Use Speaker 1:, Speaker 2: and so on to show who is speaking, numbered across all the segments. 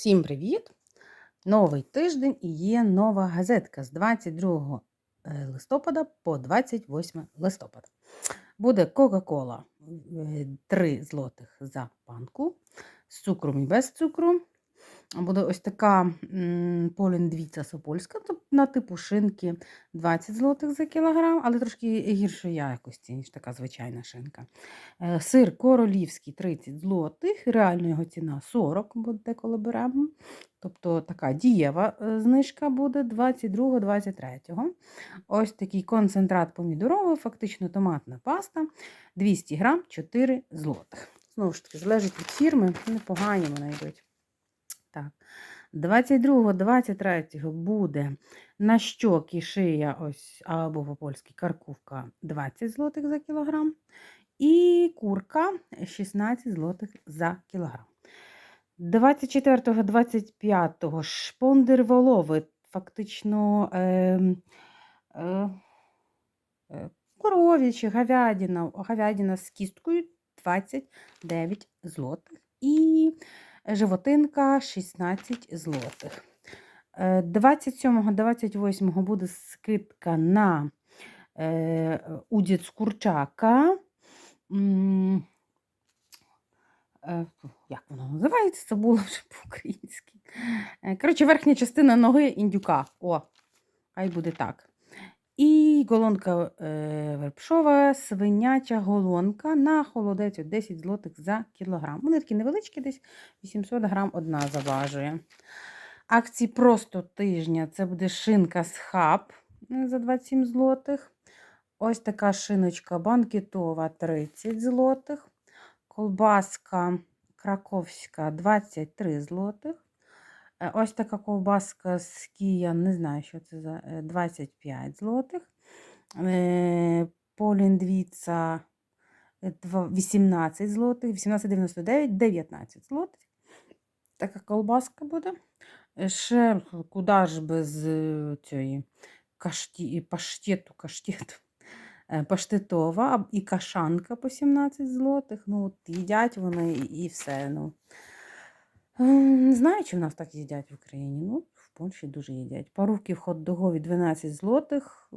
Speaker 1: Всім привіт! Новий тиждень і є нова газетка з 22 е, листопада по 28 листопада. Буде Кока-Кола 3 злотих за банку з цукром і без цукру. Буде ось така поліндвіця сопольська, на типу шинки 20 злотих за кілограм, але трошки гіршої якості, ніж така звичайна шинка. Е, Сир королівський 30 злотих, реальна його ціна 40, буде коли беремо. Тобто така дієва е, знижка буде 22-23. Ось такий концентрат помідоровий, фактично томатна паста 200 грам 4 злотих. Знову ж таки, залежить від фірми, непогані вони йдуть. Так. 22-23 буде на щоки шия, ось, або по-польськи каркувка 20 злотих за кілограм. І курка 16 злотих за кілограм. 24-25 шпондер волови, фактично е, е, е, коров'ячі, говядина, говядина з кісткою 29 злотих. І животинка 16 злотих. 27-28 буде скидка на е, удіт з курчака. Е, як воно називається? Це було вже по-українськи. Е, коротше, верхня частина ноги індюка. О, хай буде так. І голонка е, верпшова, свиняча голонка на холодець 10 злотих за кілограм. Вони такі невеличкі, десь 800 грам одна заважує. Акції просто тижня це буде шинка з хаб за 27 злотих. Ось така шиночка банкетова 30 злотих. Колбаска краковська 23 злотих. Е, ось така ковбаска з Кія, не знаю, що це за 25 злотих. Е, Поліндвіца 18 злотих, 18,99, 19 злотих. Така колбаска буде. Е, ще куди ж без цієї кашті, паштету, каштету. Паштетова і кашанка по 17 злотих. Ну, от їдять вони і все. ну. Не знаю, чи в нас так їдять в Україні. Ну, в Польщі дуже їдять. Парубки в хот-догові 12 злотих.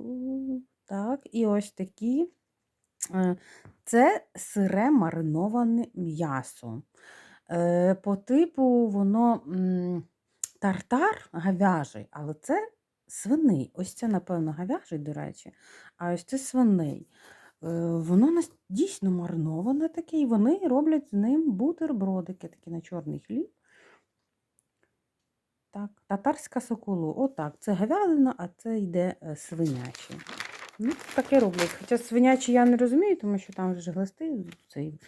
Speaker 1: Так, і ось такі. Е, це сире мариноване м'ясо. Е, по типу, воно тартар говяжий, але це свиний. Ось це, напевно, говяжий, до речі, а ось це свиний. Е, воно дійсно мариноване таке, і вони роблять з ним бутербродики, такі на чорний хліб. Так, Татарська соколу. Отак. Це говядина, а це йде е, свиняче. Ну, Таке роблять. Хоча свинячі я не розумію, тому що там вже глисти цей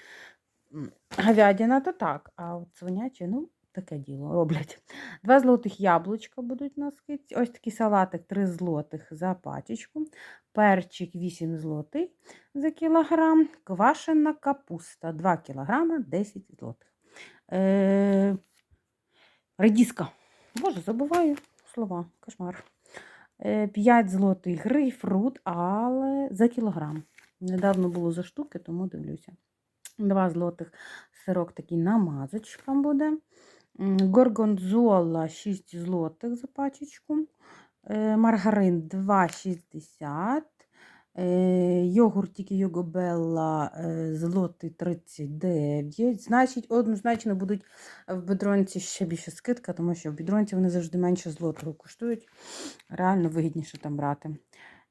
Speaker 1: говядина, то так. А от свинячі, ну, таке діло роблять. Два злотих яблучка будуть на скидці. Ось такий салатик 3 злотих за пачечку. Перчик 8 злотих за кілограм. Квашена капуста 2 кілограма 10 злотих. Е, Редіска. Боже, забуваю слова, кошмар. 5 е, злотих грейпфрут, але за кілограм. Недавно було за штуки, тому дивлюся. 2 злотих сирок такий намазочка буде. Горгонзола 6 злотих за пачечку. Е, маргарин 2,60. Е, йогуртики Йогобелла е, злотий 39. Значить, однозначно будуть в бедронці ще більше скидка, тому що в бедронці вони завжди менше злотого коштують. Реально вигідніше там брати.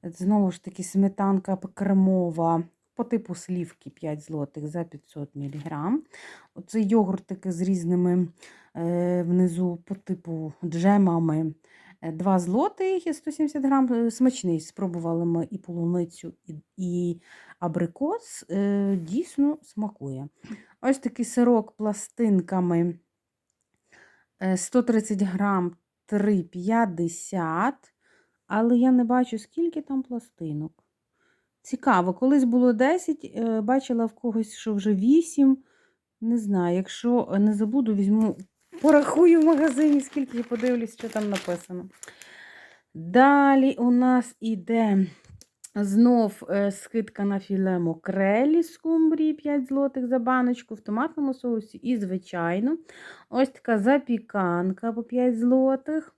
Speaker 1: Знову ж таки, сметанка кремова по типу слівки 5 злотих за 500 мг. Оце йогуртики з різними е, внизу по типу джемами. 2 злотих і 170 грам. Е, смачний. Спробували ми і полуницю, і і абрикос. Е, дійсно смакує. Ось такий сирок пластинками 130 е, грам 3,50. Але я не бачу, скільки там пластинок. Цікаво, колись було 10, бачила в когось, що вже 8. Не знаю, якщо не забуду, візьму Порахую в магазині, скільки я подивлюсь, що там написано. Далі у нас іде Знов е, скидка на філе мокрелі з скумбрії 5 злотих за баночку в томатному соусі і, звичайно, ось така запіканка по 5 злотих.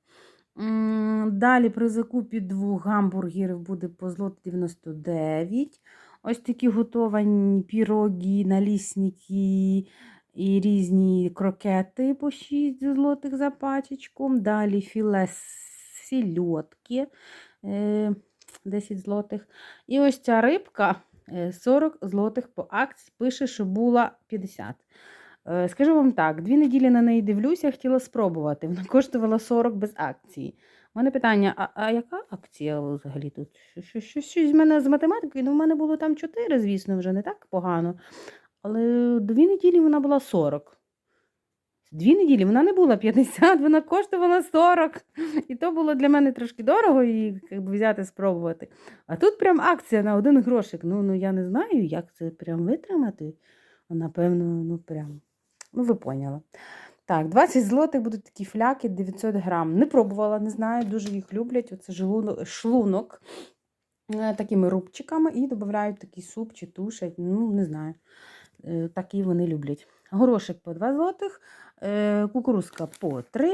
Speaker 1: Далі при закупі двох гамбургерів буде по злот 99. Ось такі готовані пірогі, налісники і різні крокети по 6 злотих за пачечку. Далі філе сільотки. е, 10 злотих. І ось ця рибка е, 40 злотих по акції. Пише, що була 50. Е, Скажу вам так, дві неділі на неї дивлюся, хотіла спробувати. Вона коштувала 40 без акції. У мене питання: а, а яка акція взагалі тут? Що, що, що, щось з мене з математикою? Ну, в мене було там 4, звісно, вже не так погано. Але дві неділі вона була 40. Дві неділі вона не була 50, вона коштувала 40. І то було для мене трошки дорого її взяти, спробувати. А тут прям акція на один грошик. Ну, ну я не знаю, як це прям витримати. Напевно, ну прям. Ну, ви поняли. Так, 20 злотих будуть такі фляки, 900 грам. Не пробувала, не знаю, дуже їх люблять. Оце шлунок е, такими рубчиками і додають такий суп чи тушать. Ну, не знаю. Е, Такі вони люблять. Горошик по 2 злотих, е, кукурузка по 3.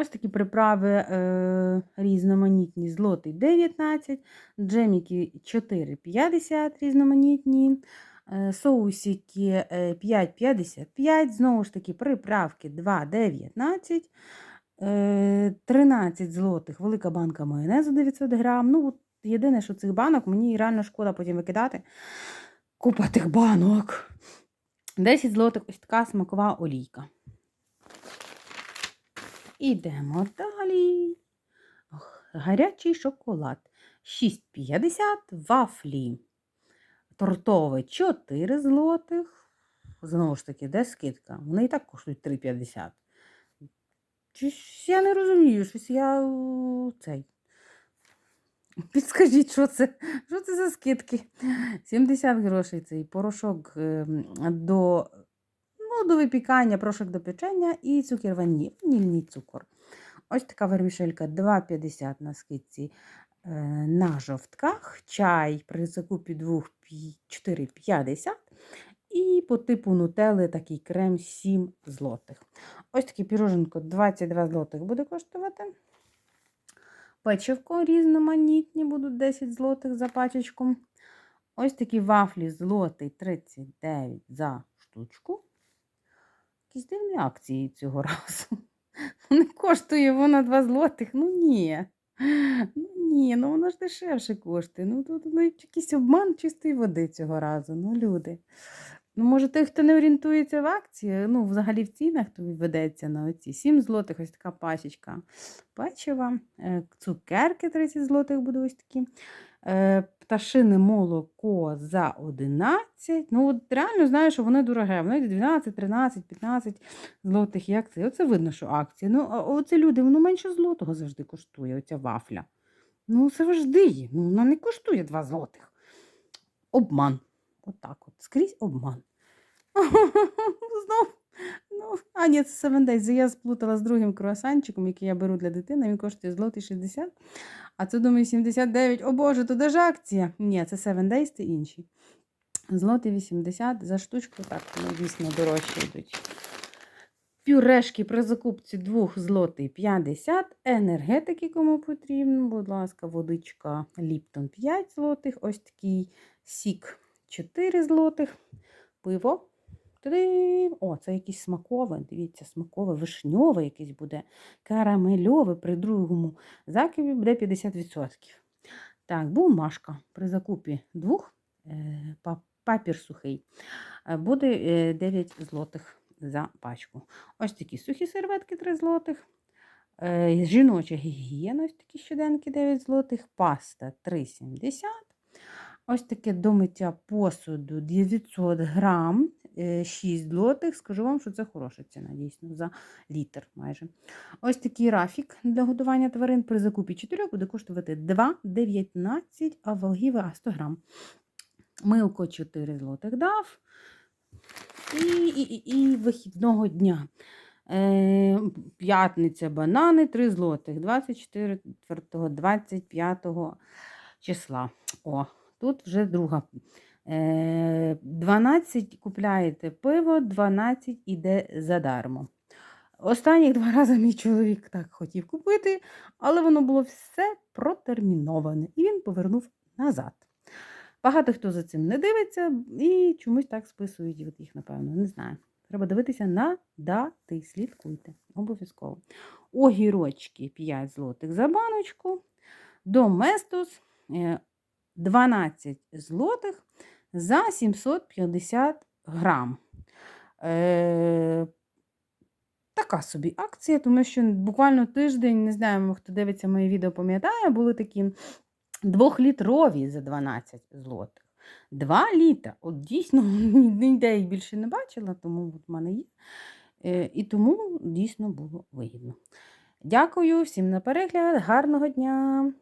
Speaker 1: Ось такі приправи е, різноманітні. Злотий 19, джеміки 4,50 різноманітні, соусики е, 5,55, знову ж таки, приправки 2,19, е, 13 злотих, велика банка майонезу 900 грам. Ну, от єдине, що цих банок мені реально шкода потім викидати. Купа тих банок. 10 злотих ось така смакова олійка. Ідемо далі. Гарячий шоколад. 6,50 вафлі. Тортовий 4 злотих. Знову ж таки, де скидка? Вони і так коштують 3,50. Щось Я не розумію, щось я цей. Підскажіть, що це? Що це за скидки? 70 грошей цей порошок ем, до, ну, до випікання, порошок до печення і цукер ваніль, ванільний цукор. Ось така вермішелька 2,50 на скидці е, на жовтках. Чай при закупі 2 4,50. І по типу нутели такий крем 7 злотих. Ось такий піроженко 22 злотих буде коштувати. Печивко різноманітні будуть 10 злотих за пачечку. Ось такі вафлі злотий 39 за штучку. Якісь дивні акції цього разу. Не коштує вона 2 злотих. Ну ні. Ну ні, ну воно ж дешевше коштує. Ну тут ну, якийсь обман чистої води цього разу. Ну, люди. Ну, може, той, хто не орієнтується в акції, ну, взагалі в цінах, то ведеться на оці 7 злотих, ось така пачечка печива, е, цукерки 30 злотих будуть ось такі. е, Пташине молоко за 11. Ну, от реально знаю, що вони дороге. Вони 12, 13, 15 злотих. Як це? Оце видно, що акція. Ну, оце люди, воно менше злотого завжди коштує, оця вафля. Ну, завжди є. Ну, вона не коштує 2 злотих. Обман. Отак от, скрізь обман. Знов. Ну, а, ні, це Seven Days. Я сплутала з другим круасанчиком, який я беру для дитини. Він коштує злотий 60, а це, думаю, 79. О Боже, то де ж акція? Ні, це Seven Days, це інші. Злотий 80 за штучку, так, ну, дійсно, дорожче йдуть. Пюрешки при закупці 2 злотий 50, енергетики, кому потрібно, будь ласка, водичка Ліптон 5 злотих, ось такий сік 4 злотих, пиво 3. О, це якийсь смакове, дивіться, смакове, вишньове якесь буде, карамельове при другому закипі буде 50%. Так, бумажка при закупі двох, е, папір сухий, е, буде е, 9 злотих за пачку. Ось такі сухі серветки 3 злотих. Е, Жіноча гігієна, ось такі щоденки 9 злотих, паста 3,70. Ось таке до миття посуду 900 грам, е, 6 злотих. Скажу вам, що це хороша ціна, дійсно, за літр майже. Ось такий рафік для годування тварин при закупі 4 буде коштувати 2,19, а ваги 100 грам. Милко 4 злотих дав. І, і, і, і вихідного дня. Е, п'ятниця банани 3 злотих, 24, 25 числа. О, тут вже друга. Е, 12 купляєте пиво, 12 іде задармо. Останніх два рази мій чоловік так хотів купити, але воно було все протерміноване, і він повернув назад. Багато хто за цим не дивиться і чомусь так списують от їх, напевно, не знаю. Треба дивитися на дати, слідкуйте, обов'язково. Огірочки 5 злотих за баночку. Доместос е, 12 злотих за 750 грам. Е, така собі акція, тому що буквально тиждень, не знаю, хто дивиться моє відео, пам'ятає, були такі двохлітрові за 12 злотих. 2 літа. От дійсно ніде їх більше не бачила, тому от в мене є. Е, І тому дійсно було вигідно. Дякую всім на перегляд, гарного дня!